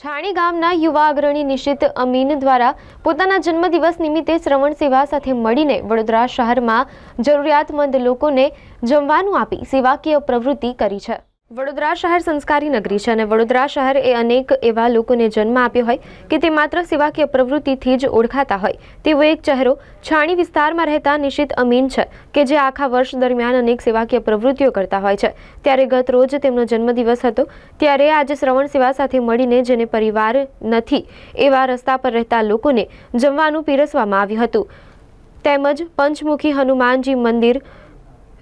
છાણી ગામના યુવા અગ્રણી નિશિત અમીન દ્વારા પોતાના જન્મદિવસ નિમિત્તે શ્રવણ સેવા સાથે મળીને વડોદરા શહેરમાં જરૂરિયાતમંદ લોકોને જમવાનું આપી સેવાકીય પ્રવૃત્તિ કરી છે. વડોદરા શહેર સંસ્કારી નગરી છે અને વડોદરા શહેર એ અનેક એવા લોકોને જન્મ આપ્યો હોય કે તે માત્ર સેવાકીય પ્રવૃત્તિથી જ ઓળખાતા હોય. તેવો એક ચહેરો છાણી વિસ્તારમાં રહેતા નિશિત અમીન છે કે જે આખા વર્ષ દરમિયાન અનેક સેવાકીય પ્રવૃત્તિઓ કરતા હોય છે. ત્યારે ગત રોજ તેમનો જન્મદિવસ હતો. ત્યારે આજે શ્રવણ સેવા સાથે મળીને જેને પરિવાર નથી એવા રસ્તા પર રહેતા લોકોને જમવાનું પીરસવામાં આવ્યું હતું. તેમજ પંચમુખી હનુમાનજી મંદિર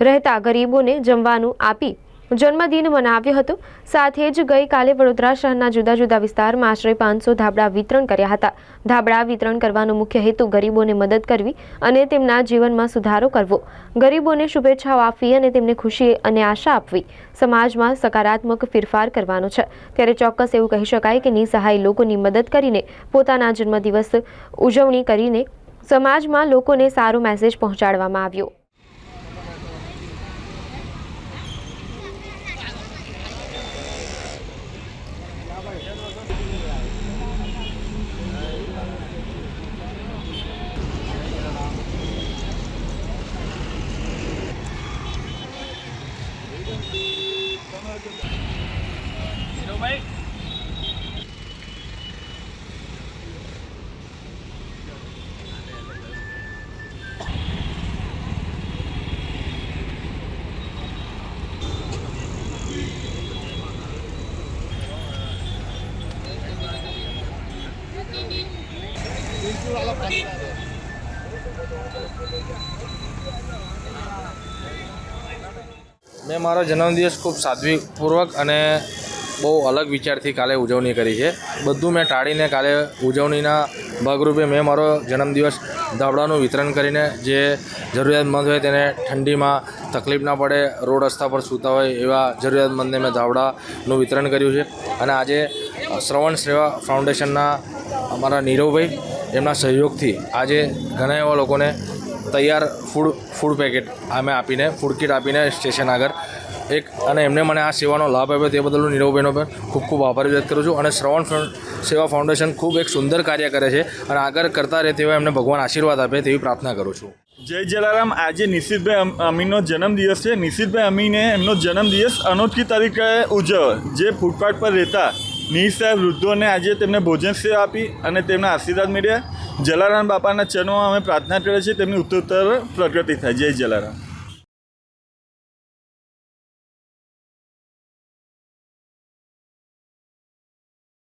રહેતા ગરીબોને જમવાનું આપી જન્મદિન મનાવ્યો હતો. સાથે જ ગઈકાલે વડોદરા શહેરના જુદા જુદા વિસ્તારમાં આશરે પાંચસો ધાબળા વિતરણ કર્યા હતા. ધાબળા વિતરણ કરવાનો મુખ્ય હેતુ ગરીબોને મદદ કરવી અને તેમના જીવનમાં સુધારો કરવો. ગરીબોને શુભેચ્છાઓ આપવી અને તેમને ખુશી અને આશા આપવી. સમાજમાં સકારાત્મક ફેરફાર કરવાનો છે. ત્યારે ચોક્કસ એવું કહી શકાય કે નિસહાય લોકોની મદદ કરીને પોતાના જન્મદિવસ ઉજવણી કરીને સમાજમાં લોકોને સારો મેસેજ પહોંચાડવામાં આવ્યો. đâu mấy Thank you. મેં મારો જન્મદિવસ ખૂબ સાદગીપૂર્વક અને બહુ અલગ વિચારથી કાલે ઉજવણી કરી છે. બધું મેં ટાળીને કાલે ઉજવણીના ભાગરૂપે મેં મારો જન્મદિવસ ધાબળાનું વિતરણ કરીને જે જરૂરિયાતમંદ હોય તેને ઠંડીમાં તકલીફ ના પડે, રોડ રસ્તા પર સૂતા હોય એવા જરૂરિયાતમંદને મેં ધાબળાનું વિતરણ કર્યું છે. અને આજે શ્રવણ સેવા ફાઉન્ડેશનના અમારા નીરવભાઈ એમના સહયોગથી આજે ઘણા એવા લોકોને તૈયાર ફૂડ ફૂડ પેકેટ અમે આપીને ફૂડ કિટ આપીને સ્ટેશન આગળ એક, અને એમને મને આ સેવાનો લાભ આપ્યો તે બદલ હું નીરવભાઈનો પણ ખૂબ ખૂબ આભાર વ્યક્ત કરું છું. અને શ્રવણ સેવા ફાઉન્ડેશન ખૂબ એક સુંદર કાર્ય કરે છે અને આગળ કરતા રહે તેવા એમને ભગવાન આશીર્વાદ આપે તેવી પ્રાર્થના કરું છું. જય જલારામ. આજે નિશિતભાઈ અમ- અમીનનો જન્મદિવસ છે. નિશિતભાઈ અમીને એમનો જન્મદિવસ અનોખી તરીકે ઉજવ જે ફૂટપાથ પર રહેતા નિઃસહાય વૃદ્ધોને આજે તેમને ભોજન સેવા આપી અને તેમના આશીર્વાદ મેળ્યા જલારામ બાપાના ચરણોમાં અમે પ્રાર્થના કરીએ છીએ તેમની ઉત્તરોત્તર પ્રગતિ થાય. જય જલારામ.